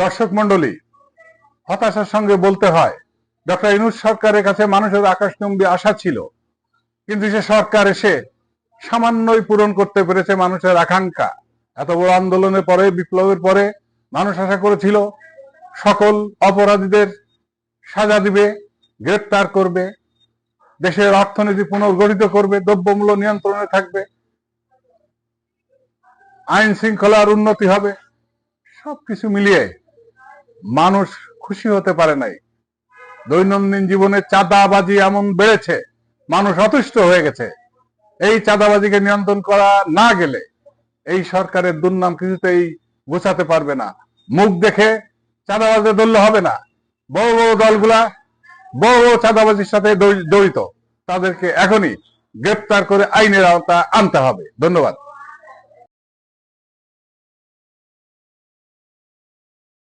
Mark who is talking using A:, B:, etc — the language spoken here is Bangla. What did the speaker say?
A: দর্শক মন্ডলী হতাশার সঙ্গে বলতে হয়, ডক্টর ইনুস সরকারের কাছে মানুষের আকাশচুম্বী আশা ছিল, কিন্তু সে সরকার এসে সামান্যই পূরণ করতে পেরেছে মানুষের আকাঙ্ক্ষা। এত বড় আন্দোলনের পরে, বিপ্লবের পরে মানুষ আশা করেছিল, সকল অপরাধীদের সাজা দিবে, গ্রেপ্তার করবে, দেশের অর্থনীতি পুনর্গঠিত করবে, দ্রব্যমূল্য নিয়ন্ত্রণে থাকবে, আইন শৃঙ্খলার উন্নতি হবে, সবকিছু মিলিয়ে মানুষ খুশি হতে পারে নাই। দৈনন্দিন জীবনে চাঁদাবাজি এমন বেড়েছে, মানুষ অতুষ্ট হয়ে গেছে। এই চাঁদাবাজিকে নিয়ন্ত্রণ করা না গেলে এই সরকারের দুর্নাম কিছুতেই গোছাতে পারবে না। মুখ দেখে চাঁদাবাজে ধরলে হবে না। বড় বড় দলগুলা বড় বড় চাঁদাবাজির সাথে জড়িত। তাদেরকে এখনই গ্রেপ্তার করে আইনের আওতা আনতে হবে। ধন্যবাদ।